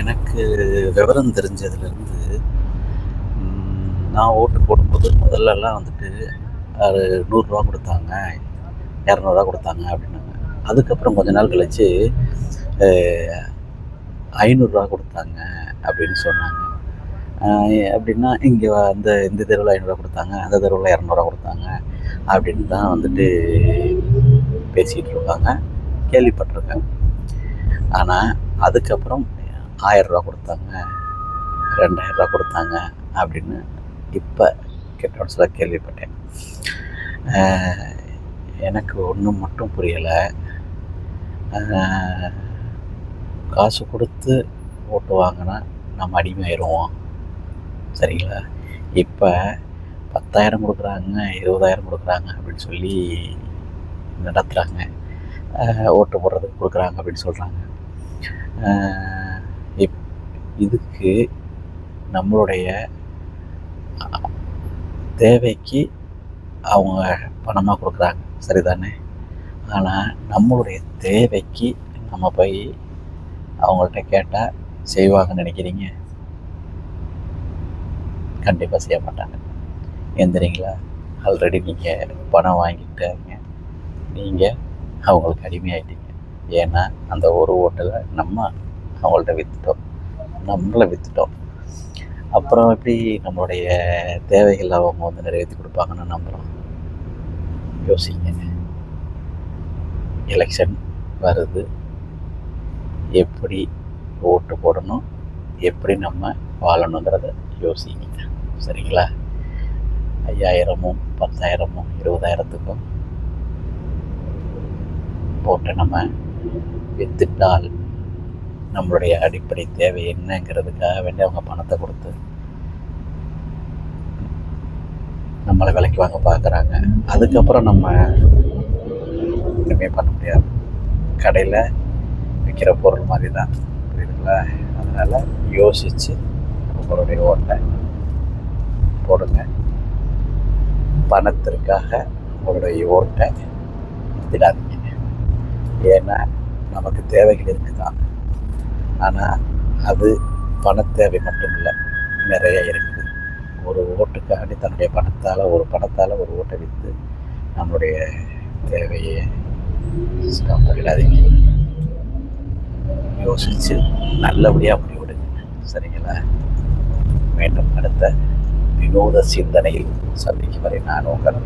எனக்கு விவரம் தெரிஞ்சதுலேருந்து நான் ஓட்டு போடும்போது முதல்லலாம் வந்துட்டு அது நூறுரூவா கொடுத்தாங்க இரநூறுவா கொடுத்தாங்க அப்படின்னாங்க. அதுக்கப்புறம் கொஞ்ச நாள் கழித்து ஐநூறுரூவா கொடுத்தாங்க அப்படின்னு சொன்னாங்க. அப்படின்னா இங்கே அந்த இந்த தெருவில் ஐநூறுரூவா கொடுத்தாங்க அந்த தெருவில் இரநூறுவா கொடுத்தாங்க அப்படின்னு தான் வந்துட்டு பேசிகிட்டு இருப்பாங்க கேள்விப்பட்டிருக்கேன். ஆனால் அதுக்கப்புறம் ஆயரூபா கொடுத்தாங்க ரெண்டாயிரரூபா கொடுத்தாங்க அப்படின்னு இப்போ கெட்ட சொல்ல கேள்விப்பட்டேன் எனக்கு ஒன்றும் மட்டும் புரியலை. காசு கொடுத்து ஓட்டு வாங்கினா நம்ம அடிமையாயிடுவோம் சரிங்களா? இப்போ பத்தாயிரம் கொடுக்குறாங்க இருபதாயிரம் கொடுக்குறாங்க அப்படின்னு சொல்லி நடத்துகிறாங்க ஓட்டு போடுறதுக்கு கொடுக்குறாங்க அப்படின்னு சொல்கிறாங்க இப் இதுக்கு நம்மளுடைய தேவைக்கு அவங்க பணமாக கொடுக்குறாங்க. சரிதானே? ஆனால் நம்மளுடைய தேவைக்கு நம்ம போய் அவங்கள்ட்ட கேட்டால் செய்வாங்கன்னு நினைக்கிறீங்க? கண்டிப்பாக செய்ய மாட்டாங்க. எந்திரிங்களா? ஆல்ரெடி நீங்கள் பணம் வாங்கிட்டாங்க நீங்கள் அவங்களுக்கு அடிமையாயிட்டீங்க. ஏன்னா அந்த ஒரு ஓட்டில் நம்ம அவங்கள்ட்ட விற்றுட்டோம் நம்மளை விற்றுட்டோம் அப்புறம் எப்படி நம்மளுடைய தேவைகள் அவங்க வந்து நிறைவேற்றி கொடுப்பாங்கன்னு நம்புகிறோம் யோசிங்க. எலெக்ஷன் வருது. எப்படி ஓட்டு போடணும்? எப்படி நம்ம வாழணுங்கிறத யோசிங்க. சரிங்களா? ஐயாயிரமும் பத்தாயிரமும் இருபதாயிரத்துக்கும் போட்டு நம்ம வித்திட்டால் நம்மளுடைய அடிப்படை தேவை என்னங்கிறதுக்காக வேண்டி அவங்க பணத்தை கொடுத்து நம்மளை விலைக்கு வாங்க பார்க்குறாங்க. அதுக்கப்புறம் நம்ம ஒன்றுமே பண்ண முடியாது. கடையில் விற்கிற பொருள் மாதிரி தான் புரியுதுங்களா? அதனால் யோசித்து உங்களுடைய ஓட்டை போடுங்க. பணத்திற்காக உங்களுடைய ஓட்டை திடாது ஏன்னா நமக்கு தேவைகள் இருக்குதான் ஆனால் அது பண தேவை மட்டும் இல்லை நிறைய இருக்குது. ஒரு ஓட்டுக்காண்டி தன்னுடைய பணத்தால் ஒரு பணத்தால் ஒரு ஓட்டை விற்று நம்மளுடைய தேவையை ஸ்டாப் பண்ணிடாதீங்க யோசித்து நல்லபடியாக முடிவெடுங்க சரிங்களா? மீண்டும் அடுத்த வினோத சிந்தனையில் சந்திக்கும் வரை நான் உங்கள்